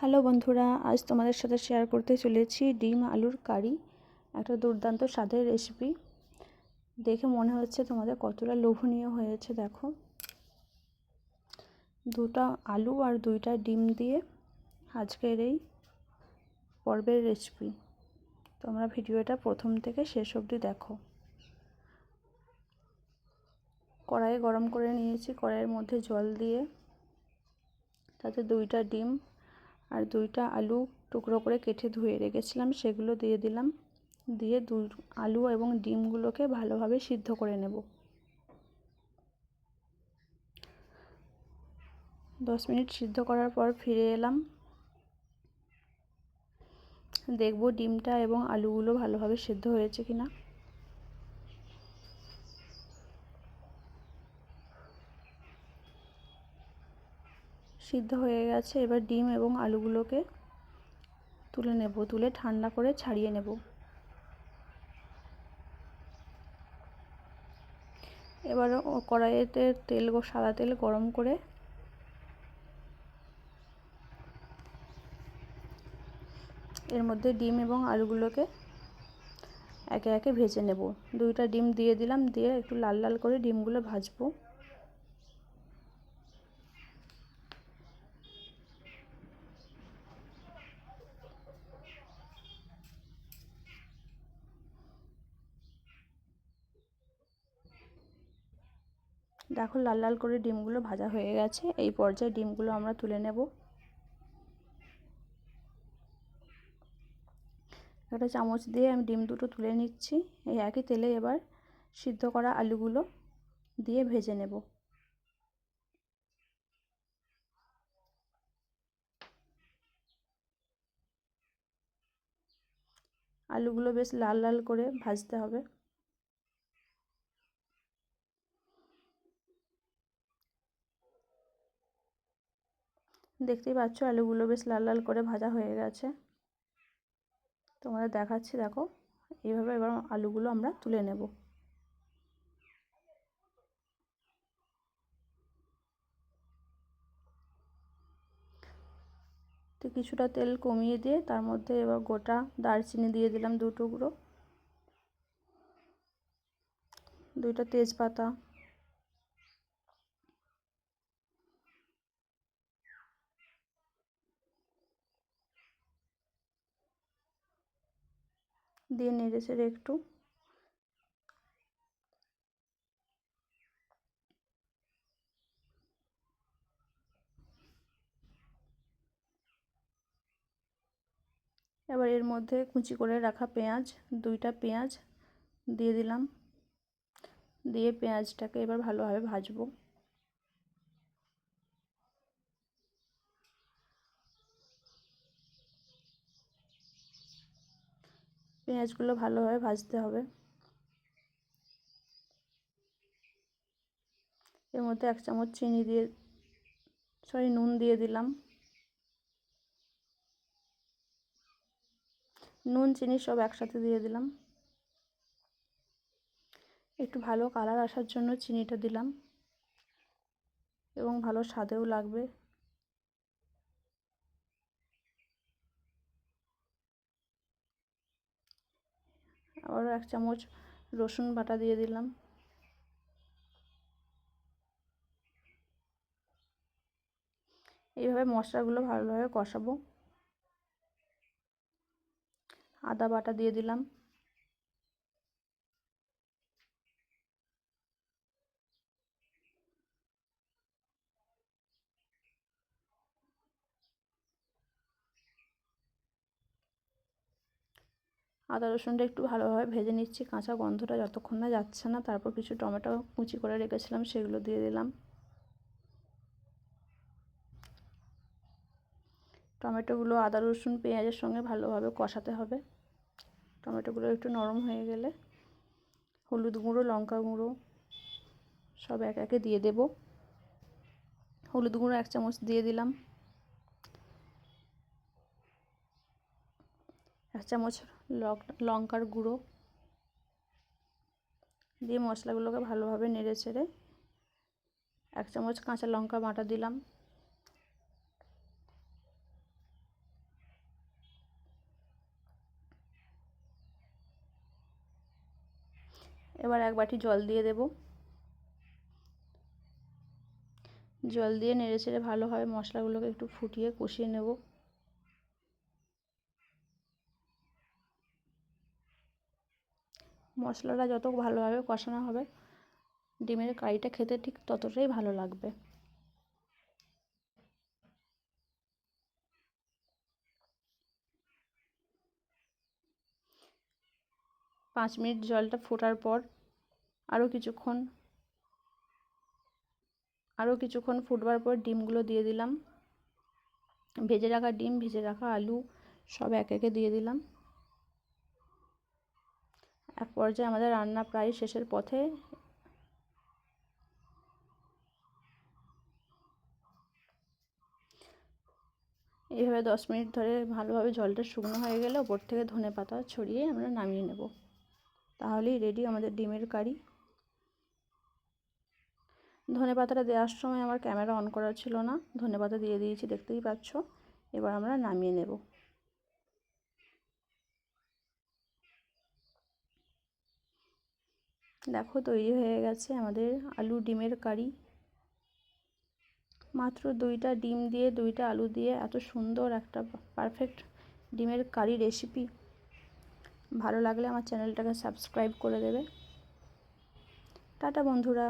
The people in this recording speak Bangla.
হ্যালো বন্ধুরা, আজ তোমাদের সাথে শেয়ার করতে চলেছি ডিম আলুর কারি, একটা দুর্দান্ত স্বাদের রেসিপি দেখে মনে হচ্ছে তোমাদের কতটা লোভনীয় হয়েছে, দেখো। দুটা আলু আর দুইটা ডিম দিয়ে আজকের এই পর্বের রেসিপি তোমরা ভিডিওটা প্রথম থেকে শেষ অবধি দেখো। কড়াই গরম করে নিয়েছি, কড়াইয়ের মধ্যে জল দিয়ে তাতে দুইটা ডিম আর দুইটা আলু টুকরো করে কেটে ধুয়ে রেখেছিলাম, সেগুলো দিয়ে দিলাম। দিয়ে দু আলু এবং ডিমগুলোকে ভালোভাবে সিদ্ধ করে নেব। দশ মিনিট সিদ্ধ করার পর ফিরে এলাম। দেখব ডিমটা এবং আলুগুলো ভালোভাবে সিদ্ধ হয়েছে কিনা। সিদ্ধ হয়ে গেছে, এবার ডিম এবং আলুগুলোকে তুলে নেব, তুলে ঠান্ডা করে ছাড়িয়ে নেব। এবার কড়াইতে তেল সাদা তেল গরম করে এর মধ্যে ডিম এবং আলুগুলোকে একে একে ভেজে নেব। দুইটা ডিম দিয়ে দিলাম, দিয়ে একটু লাল লাল করে ডিমগুলো ভাজবো। দেখো লাল লাল করে ডিমগুলো ভাজা হয়ে গেছে। এই পর্যায়ে ডিমগুলো আমরা তুলে নেব। একটা চামচ দিয়ে আমি ডিম দুটো তুলে নিচ্ছি। এই একই তেলে এবার সিদ্ধ করা আলুগুলো দিয়ে ভেজে নেব। আলুগুলো বেশ লাল লাল করে ভাজতে হবে। দেখতেই পাচ্ছ আলুগুলো বেশ লাল লাল করে ভাজা হয়ে গেছে। তোমাদের দেখাচ্ছি, দেখো। এইভাবে এবার আলুগুলো আমরা তুলে নেব। তো কিছুটা তেল কমিয়ে দিয়ে তার মধ্যে এবার গোটা দারচিনি দিয়ে দিলাম দু টুকরো। দুইটা তেজপাতা। দিয়ে নেড়ে চেড়ে একটু। এবার এর মধ্যে কুচি করে রাখা পেঁয়াজ, দুইটা পেঁয়াজ দিয়ে দিলাম। দিয়ে পেঁয়াজটাকে এবার ভালোভাবে ভাজবো। পেঁয়াজগুলো ভালোভাবে ভাজতে হবে। এর মধ্যে এক চামচ চিনি দিয়ে, সরি, নুন দিয়ে দিলাম। নুন, চিনি সব একসাথে দিয়ে দিলাম। একটু ভালো কালার আসার জন্য চিনিটা দিলাম। এবং ভালো স্বাদেও লাগবে। আবারও এক চামচ রসুন বাটা দিয়ে দিলাম। এইভাবে মশলাগুলো ভালোভাবে কষাবো। আদা বাটা দিয়ে দিলাম। আদা রসুনটা একটু ভালোভাবে ভেজে নিচ্ছি। কাঁচা গন্ধটা যতক্ষণ না যাচ্ছে না, তারপর কিছু টমেটো কুচি করে রেখেছিলাম, সেগুলো দিয়ে দিলাম। টমেটোগুলো আদা রসুন পেঁয়াজের সঙ্গে ভালোভাবে কষাতে হবে। টমেটোগুলো একটু নরম হয়ে গেলে হলুদ গুঁড়ো, লঙ্কা গুঁড়ো সব এক একে দিয়ে দেব। হলুদ গুঁড়ো এক চামচ দিয়ে দিলাম। এক চামচ লঙ্কার গুঁড়ো দিয়ে মশলাগুলোকে ভালোভাবে নেড়ে ছেড়ে এক চামচ কাঁচা লঙ্কা বাটা দিলাম। এবার এক বাটি জল দিয়ে দেব। জল দিয়ে নেড়ে ছেড়ে ভালোভাবে মশলাগুলোকে একটু ফুটিয়ে কষিয়ে নেব। মশলাটা যত ভালোভাবে কষানো হবে, ডিমের কারিটা খেতে ঠিক ততটাই ভালো লাগবে। পাঁচ মিনিট জলটা ফোটার পর আরও কিছুক্ষণ আরও কিছুক্ষণ ফুটবার পর ডিমগুলো দিয়ে দিলাম। ভেজে রাখা ডিম, ভেজে রাখা আলু সব এক একে দিয়ে দিলাম। এক পর্যায়ে আমাদের রান্না প্রায় শেষের পথে এইভাবে দশ মিনিট ধরে ভালোভাবে জলটা শুকনো হয়ে গেলে ওপর থেকে ধনে পাতা ছড়িয়ে আমরা নামিয়ে নেব। তাহলেই রেডি আমাদের ডিমের কারি। ধনে পাতাটা দেওয়ার সময় আমার ক্যামেরা অন করা ছিল না। ধনে পাতা দিয়ে দিয়েছি, দেখতেই পাচ্ছ। এবার আমরা নামিয়ে নেব। দেখো তৈরি হয়ে গেছে আমাদের আলু ডিমের কারি। মাত্র দুইটা ডিম দিয়ে, দুইটা আলু দিয়ে এত সুন্দর একটা পারফেক্ট ডিমের কারি রেসিপি ভালো লাগলে আমার চ্যানেলটাকে সাবস্ক্রাইব করে দেবে। টাটা বন্ধুরা।